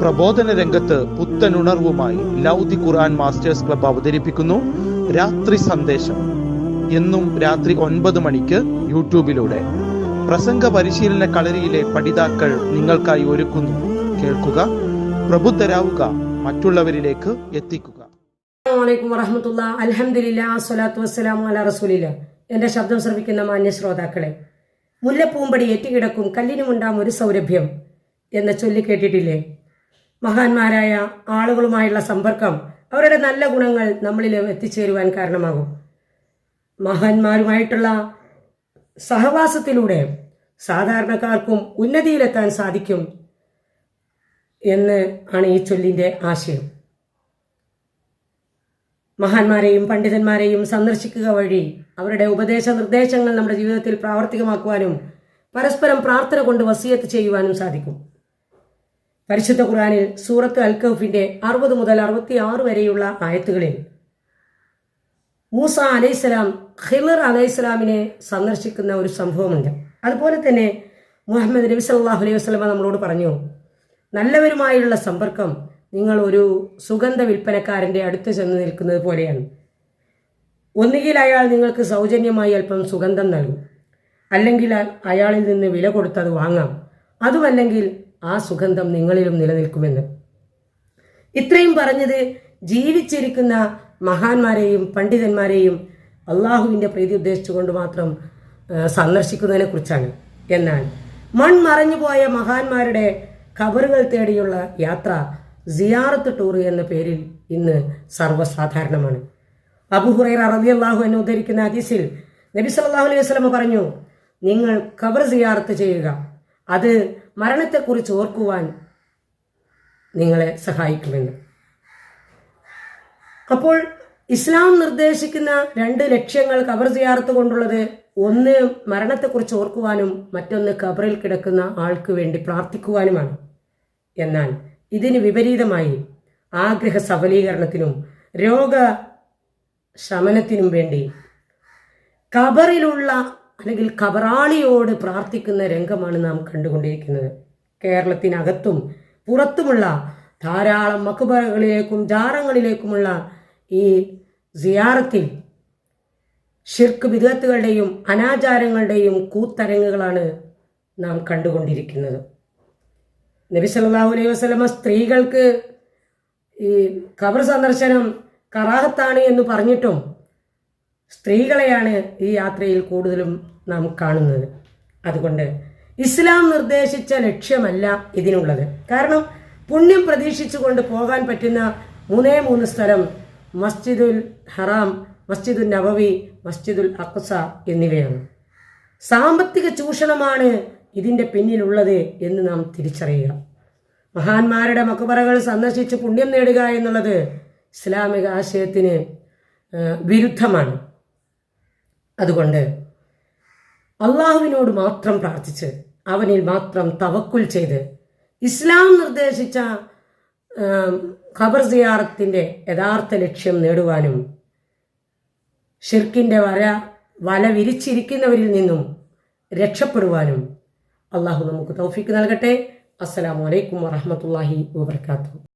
പ്രബോധന രംഗത്ത് പുത്തനുണർവുമായി ലൗദി ഖുർആൻ masters club അവതരിപ്പിക്കുന്നു. രാത്രി സന്ദേശം. എന്നും രാത്രി ഒൻപത് മണിക്ക് യൂട്യൂബിലൂടെ. പ്രസംഗ പരിശീലന കളരിയിലെ പഠിതാക്കൾ നിങ്ങൾക്കായി ഒരുക്കുന്നു. കേൾക്കുക പ്രബുദ്ധരാവുക മറ്റുള്ളവരിലേക്ക് എത്തിക്കുക. എന്റെ ശബ്ദം ശ്രമിക്കുന്ന മാന്യ ശ്രോതാക്കളെ മുല്ലപ്പൂമ്പടി ഏറ്റുകിടക്കും കല്ലിനുമുണ്ടാം ഒരു സൗരഭ്യം എന്ന ചൊല്ലി കേട്ടിട്ടില്ലേ? മഹാന്മാരായ ആളുകളുമായുള്ള സമ്പർക്കം അവരുടെ നല്ല ഗുണങ്ങൾ നമ്മളിൽ എത്തിച്ചേരുവാൻ കാരണമാകും. മഹാന്മാരുമായിട്ടുള്ള സഹവാസത്തിലൂടെ സാധാരണക്കാർക്കും ഉന്നതിയിലെത്താൻ സാധിക്കും എന്ന് ആണ് ഈ ചൊല്ലിന്റെ ആശയം. മഹാന്മാരെയും പണ്ഡിതന്മാരെയും സന്ദർശിക്കുക വഴി അവരുടെ ഉപദേശ നിർദ്ദേശങ്ങൾ നമ്മുടെ ജീവിതത്തിൽ പ്രാവർത്തികമാക്കുവാനും പരസ്പരം പ്രാർത്ഥന കൊണ്ട് വസിയത്ത് ചെയ്യുവാനും സാധിക്കും. പരിശുദ്ധ ഖുറാനിൽ സൂറത്ത് അൽ കൗഫിന്റെ അറുപത് മുതൽ അറുപത്തി ആറ് വരെയുള്ള ആയത്തുകളിൽ മൂസ അലൈഹിസ്സലാം ഖിലർ അലൈഹിസ്സലാമിനെ സന്ദർശിക്കുന്ന ഒരു സംഭവമുണ്ട്. അതുപോലെ തന്നെ മുഹമ്മദ് നബി സല്ലല്ലാഹു അലൈഹി വസ്ലമ നമ്മളോട് പറഞ്ഞു നല്ലവരുമായുള്ള സമ്പർക്കം നിങ്ങൾ ഒരു സുഗന്ധ വിൽപ്പനക്കാരന്റെ അടുത്ത് ചെന്ന് നിൽക്കുന്നത് പോലെയാണ്. ഒന്നുകിൽ അയാൾ നിങ്ങൾക്ക് സൗജന്യമായി അല്പം സുഗന്ധം നൽകും അല്ലെങ്കിൽ അയാളിൽ നിന്ന് വില കൊടുത്തത് വാങ്ങാം. അതുമല്ലെങ്കിൽ ആ സുഗന്ധം നിങ്ങളിലും നിലനിൽക്കുമെന്ന്. ഇത്രയും പറഞ്ഞത് ജീവിച്ചിരിക്കുന്ന മഹാന്മാരെയും പണ്ഡിതന്മാരെയും അള്ളാഹുവിന്റെ പ്രീതി ഉദ്ദേശിച്ചുകൊണ്ട് മാത്രം സന്ദർശിക്കുന്നതിനെ കുറിച്ചാണ്. എന്നാൽ മൺമറഞ്ഞുപോയ മഹാന്മാരുടെ ഖബറുകൾ തേടിയുള്ള യാത്ര സിയാറത്ത് ടൂർ എന്ന പേരിൽ ഇന്ന് സർവസാധാരണമാണ്. അബുഹുറൈർ അറബി അള്ളാഹു എന്ന് ഉദ്ധരിക്കുന്ന ഹദീസിൽ നബി സല്ലല്ലാഹു അലൈഹി വസ്ലമ പറഞ്ഞു നിങ്ങൾ ഖബർ സിയാറത്ത് ചെയ്യുക. അത് മരണത്തെക്കുറിച്ച് ഓർക്കുവാൻ നിങ്ങളെ സഹായിക്കുമെന്ന്. അപ്പോൾ ഇസ്ലാം നിർദ്ദേശിക്കുന്ന രണ്ട് ലക്ഷ്യങ്ങൾ കബർ സിയാറത്ത് കൊണ്ടുള്ളത് ഒന്ന് മരണത്തെക്കുറിച്ച് ഓർക്കുവാനും മറ്റൊന്ന് കബറിൽ കിടക്കുന്ന ആൾക്ക് വേണ്ടി പ്രാർത്ഥിക്കുവാനുമാണ്. എന്നാൽ ഇതിന് വിപരീതമായി ആഗ്രഹ സഫലീകരണത്തിനും രോഗ ശമനത്തിനും വേണ്ടി ഖബറിലുള്ള അല്ലെങ്കിൽ കബറാളിയോട് പ്രാർത്ഥിക്കുന്ന രംഗമാണ് നാം കണ്ടുകൊണ്ടിരിക്കുന്നത്. കേരളത്തിനകത്തും പുറത്തുമുള്ള ധാരാളം മക്കുബറകളിലേക്കും ജാറങ്ങളിലേക്കുമുള്ള ഈ സിയാറത്തിൽ ഷിർക്ക് വിദഗത്തുകളുടെയും അനാചാരങ്ങളുടെയും കൂത്തരങ്ങുകളാണ് നാം കണ്ടുകൊണ്ടിരിക്കുന്നത്. നബി അലൈഹി വസല്ലമ സ്ത്രീകൾക്ക് ഈ ഖബർ സന്ദർശനം കറാഹത്താണ് എന്ന് പറഞ്ഞിട്ടും സ്ത്രീകളെയാണ് ഈ യാത്രയിൽ കൂടുതലും നാം കാണുന്നത്. അതുകൊണ്ട് ഇസ്ലാം നിർദ്ദേശിച്ച ലക്ഷ്യമല്ല ഇതിനുള്ളത്. കാരണം പുണ്യം പ്രതീക്ഷിച്ചുകൊണ്ട് പോകാൻ പറ്റുന്ന മൂന്നേ മൂന്ന് സ്ഥലം മസ്ജിദുൽ ഹറാം മസ്ജിദുൽ നബവി മസ്ജിദുൽ അക്സ എന്നിവയാണ്. സാമ്പത്തിക ചൂഷണമാണ് ഇതിന്റെ പിന്നിലുള്ളത് എന്ന് നാം തിരിച്ചറിയുക. മഹാന്മാരുടെ മക്കുപറകൾ സന്ദർശിച്ച് പുണ്യം നേടുക എന്നുള്ളത് ഇസ്ലാമിക ആശയത്തിന് വിരുദ്ധമാണ്. അതുകൊണ്ട് അള്ളാഹുവിനോട് മാത്രം പ്രാർത്ഥിച്ച് അവനിൽ മാത്രം തവക്കുൽ ചെയ്ത് ഇസ്ലാം നിർദ്ദേശിച്ച ഖബർ സിയാറത്തിന്റെ യഥാർത്ഥ ലക്ഷ്യം നേടുവാനും ഷിർക്കിന്റെ വര വല വിരിച്ചിരിക്കുന്നവരിൽ നിന്നും രക്ഷപ്പെടുവാനും അള്ളാഹു നമുക്ക് തൗഫീക്ക് നൽകട്ടെ. അസ്സലാമു അലൈക്കും വറഹമത്തല്ലാഹി വബർക്കാത്തു